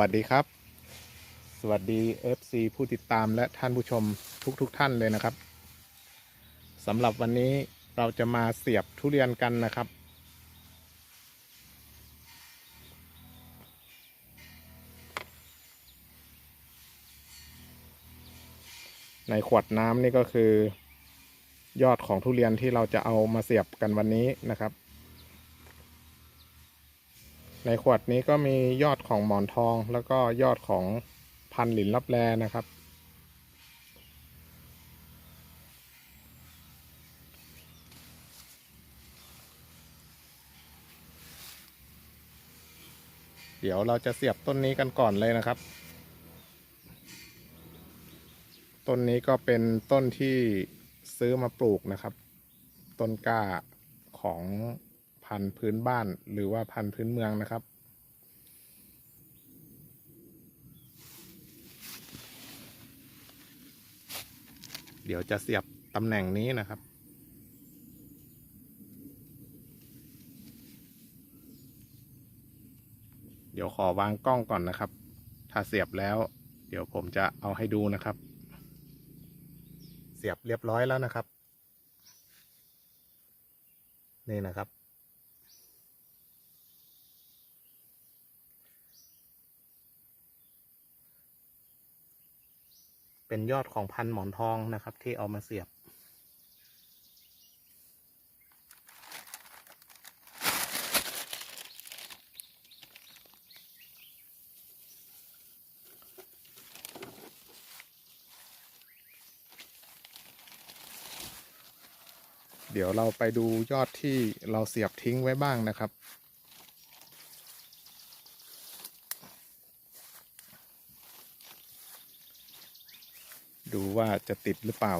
วัสดีครับ สวัสดี FC ผู้ติดตามและท่านผู้ชมทุกๆทท่านเลยนะครับสำหรับวันนี้เราจะมาเสียบทุเรียนกันนะครับ ในขวดน้ำนี่ก็คือ ยอดของทุเรียนที่เราจะเอามาเสียบกันวันนี้นะครับ ในขวดนี้ก็มียอดของหมอนทองแล้วก็ยอดของพันหลินลับแลนะครับ เดี๋ยวเราจะเสียบต้นนี้กันก่อนเลยนะครับ ต้นนี้ก็เป็นต้นที่ซื้อมาปลูกนะครับ ต้นกล้าของ พันธุ์พื้นบ้านหรือว่าพันธุ์พื้นเมืองนะครับ เดี๋ยวจะเสียบตำแหน่งนี้นะครับ เดี๋ยวขอวางกล้องก่อนนะครับ ถ้าเสียบแล้ว เดี๋ยวผมจะเอาให้ดูนะครับ เสียบเรียบร้อยแล้วนะครับ นี่นะครับ เป็นยอดของพันหมอนทองนะครับ ที่เอามาเสียบ เดี๋ยวเราไปดูยอดที่เราเสียบทิ้งไว้บ้างนะครับ ดู ว่าจะติดหรือเปล่า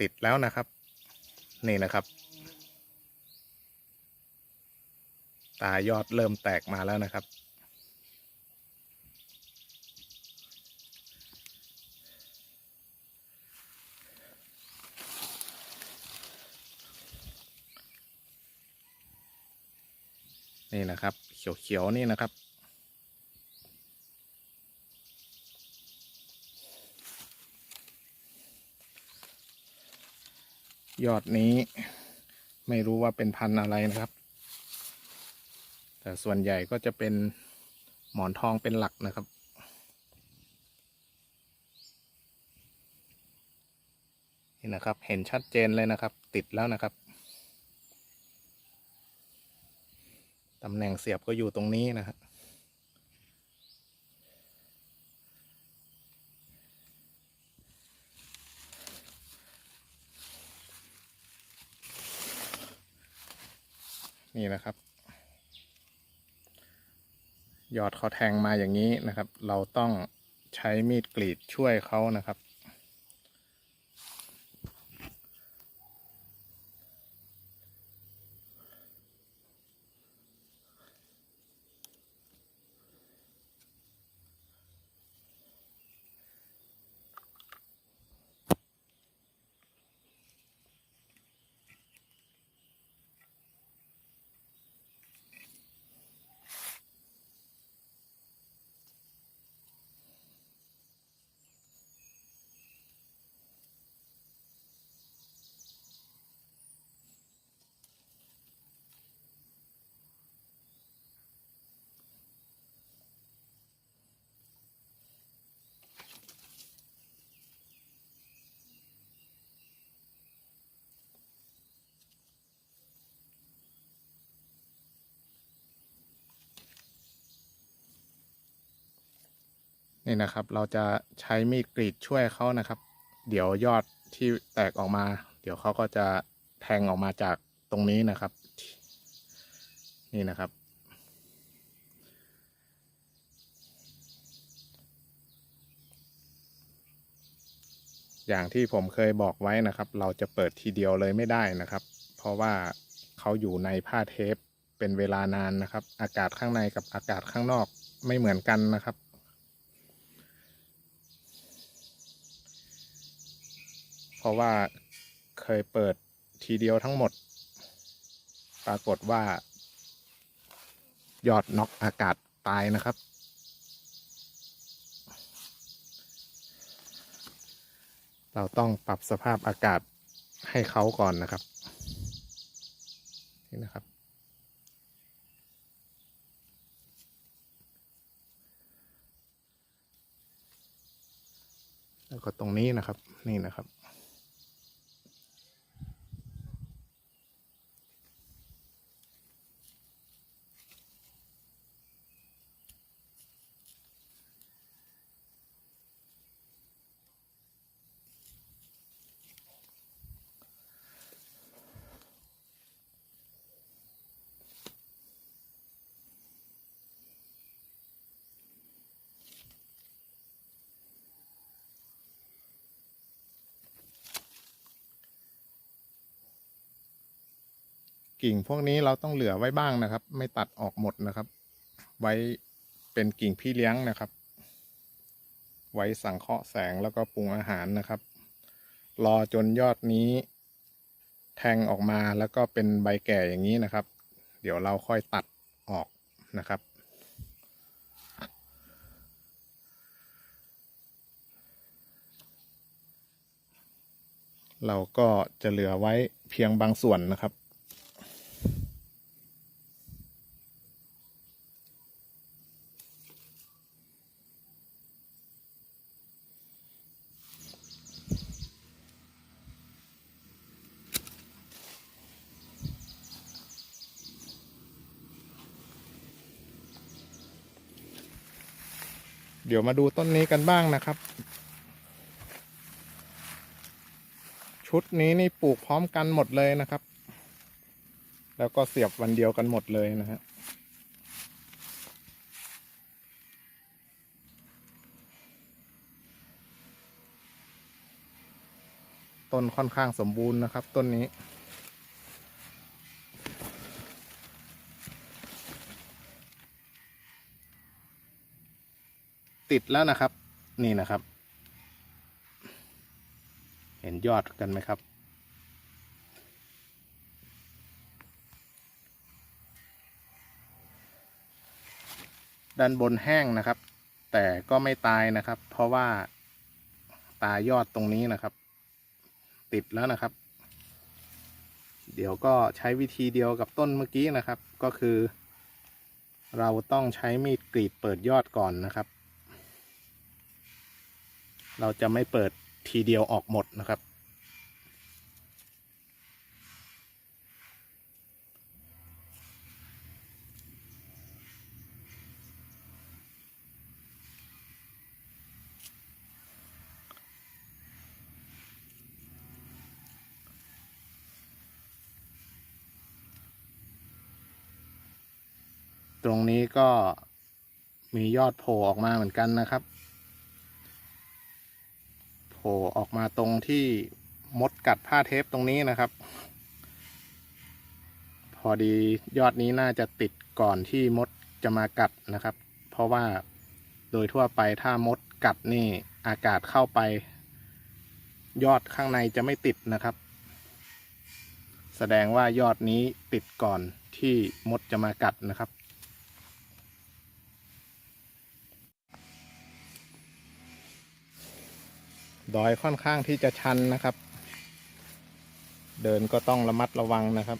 ติดแล้วนะครับ นี่นะครับ ตายอดเริ่มแตกมาแล้วนะครับ นี่นะครับ เขียว ๆ นี่นะครับยอดนี้ไม่รู้ว่าเป็นพันธุ์อะไรนะครับ แต่ส่วนใหญ่ก็จะเป็นหมอนทองเป็นหลักนะครับ นี่นะครับเห็นชัดเจนเลยนะครับ ติดแล้วนะครับตำแหน่งเสียบก็อยู่ตรงนี้นะครับนี่นะครับ ยอดเขาแทงมาอย่างนี้นะครับ เราต้องใช้มีดกรีดช่วยเขานะครับ นี่นะครับ เราจะใช้มีดกรีดช่วยเขานะครับ เดี๋ยวยอดที่แตกออกมา เดี๋ยวเขาก็จะแทงออกมาจากตรงนี้นะครับ นี่นะครับ อย่างที่ผมเคยบอกไว้นะครับ เราจะเปิดทีเดียวเลยไม่ได้นะครับ เพราะว่าเขาอยู่ในผ้าเทปเป็นเวลานานนะครับ อากาศข้างในกับอากาศข้างนอกไม่เหมือนกันนะครับ เพราะว่าเคยเปิดทีเดียวทั้งหมด ปรากฏว่า ยอดน็อกอากาศตายนะครับ เราต้องปรับสภาพอากาศให้เขาก่อนนะครับ นี่นะครับแล้วก็ตรงนี้นะครับ นี่นะครับ กิ่งพวกนี้เราต้องเหลือไว้บ้างนะครับ ไม่ตัดออกหมดนะครับ ไว้เป็นกิ่งพี่เลี้ยงนะครับ ไว้สังเคราะห์แสงแล้วก็ปรุงอาหารนะครับ รอจนยอดนี้ แทงออกมาแล้วก็เป็นใบแก่อย่างนี้นะครับ เดี๋ยวเราค่อยตัดออกนะครับเราก็จะเหลือไว้เพียงบางส่วนนะครับ เดี๋ยวมาดูต้นนี้กันบ้างนะครับ ชุดนี้นี่ปลูกพร้อมกันหมดเลยนะครับ แล้วก็เสียบวันเดียวกันหมดเลยนะฮะต้นค่อนข้างสมบูรณ์นะครับ ต้นนี้ ติดแล้วนะครับ นี่นะครับ เห็นยอดกันไหมครับ ด้านบนแห้งนะครับ แต่ก็ไม่ตายนะครับ เพราะว่าตายอดตรงนี้นะครับ ติดแล้วนะครับ เดี๋ยวก็ใช้วิธีเดียวกับต้นเมื่อกี้นะครับ ก็คือ เราต้องใช้มีดกรีดเปิดยอดก่อนนะครับ เราจะไม่เปิดทีเดียวออกหมดนะครับ ตรงนี้ก็มียอดโผล่ออกมาเหมือนกันนะครับ โผล่ออกมาตรงที่มดกัดผ้าเทปตรงนี้นะครับ พอดียอดนี้น่าจะติดก่อนที่มดจะมากัดนะครับ เพราะว่าโดยทั่วไปถ้ามดกัดนี่อากาศเข้าไป ยอดข้างในจะไม่ติดนะครับ แสดงว่ายอดนี้ติดก่อนที่มดจะมากัดนะครับ ดอยค่อนข้างที่จะชันนะครับ เดินก็ต้องระมัดระวังนะครับ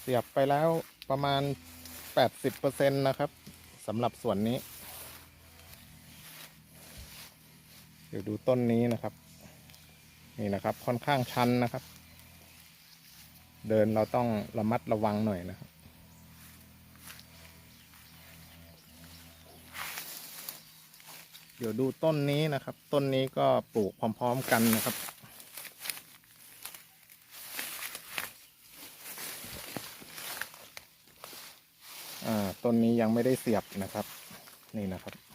เสียบไปแล้วประมาณ 80%นะครับสำหรับส่วนนี้ เดี๋ยวดูต้นนี้นะครับ นี่นะครับค่อนข้างชันนะครับ เดินเราต้องระมัดระวังหน่อยนะครับ เดี๋ยวดูต้นนี้นะครับ ต้นนี้ก็ปลูกพร้อม ๆ กันนะครับ ต้นนี้ยังไม่ได้เสียบนะครับ นี่นะครับ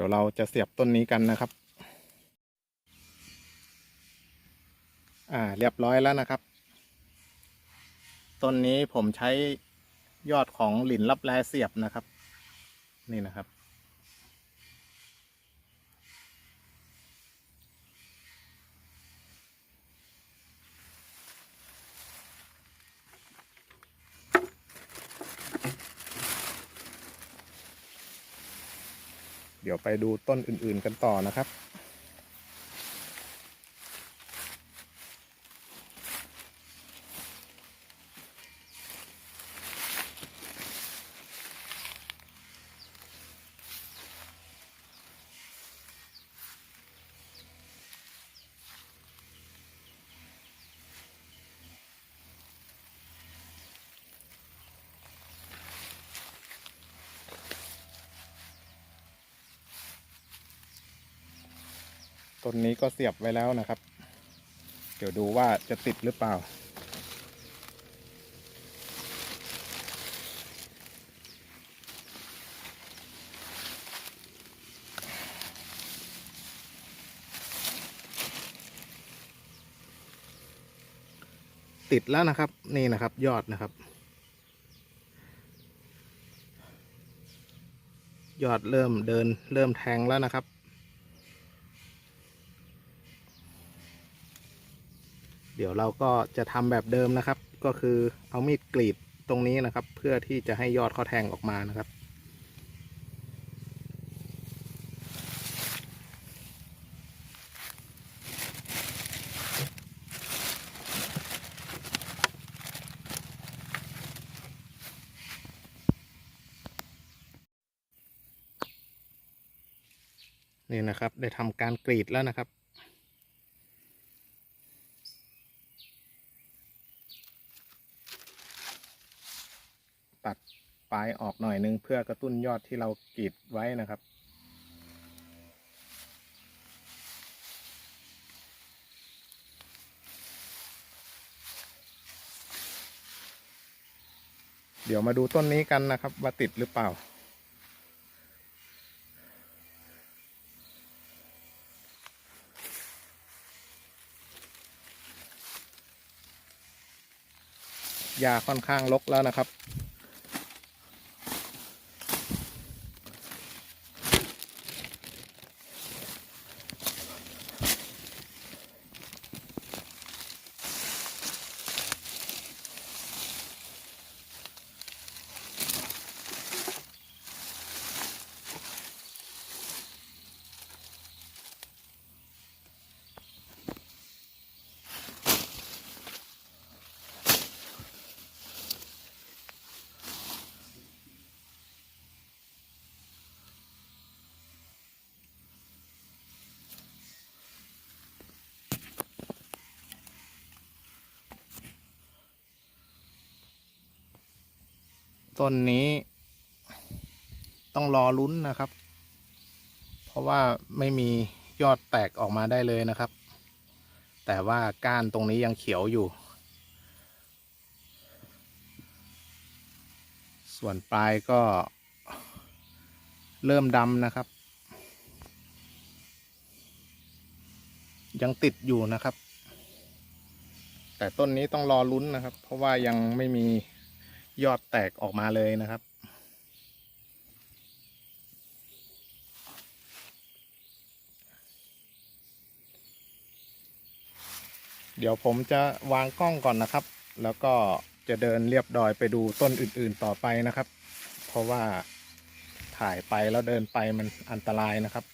ดี๋ยวเราจะเสียบต้นนี้กันนะครับ อ่า เรียบร้อยแล้วนะครับ ต้นนี้ผมใช้ยอดของหลินรับแลเสียบนะครับ นี่นะครับ ดี๋ยวไปดูต้นอื่นๆกันต่อนะครับ ต้นนี้ก็เสียบไว้แล้วนะครับ เดี๋ยวดูว่าจะติดหรือเปล่า ติดแล้วนะครับนี่นะครับยอดนะครับ ยอดเริ่มเดินเริ่มแทงแล้วนะครับ เดี๋ยวเราก็จะทำแบบเดิมนะครับ ก็คือเอามีดกรีดตรงนี้นะครับ เพื่อที่จะให้ยอดเขาแทงออกมานะครับนี่นะครับ ได้ทำการกรีดแล้วนะครับ ตัด ปลายออกหน่อยนึงเพื่อกระตุ้นยอดที่เรากรีดไว้นะครับเดี๋ยวมาดูต้นนี้กันนะครับ ว่าติดหรือเปล่า ยาค่อนข้างลกแล้วนะครับ ต้นนี้ ต้องรอลุ้นนะครับ เพราะว่าไม่มียอดแตกออกมาได้เลยนะครับ แต่ว่าก้านตรงนี้ยังเขียวอยู่ ส่วนปลายก็เริ่มดำนะครับ ยังติดอยู่นะครับ แต่ต้นนี้ต้องรอลุ้นนะครับ เพราะว่ายังไม่มี ยอดแตกออกมาเลยนะครับ เดี๋ยวผมจะวางกล้องก่อนนะครับ แล้วก็จะเดินเรียบดอยไปดูต้นอื่นๆต่อไปนะครับ เพราะว่าถ่ายไปแล้วเดินไปมันอันตรายนะครับ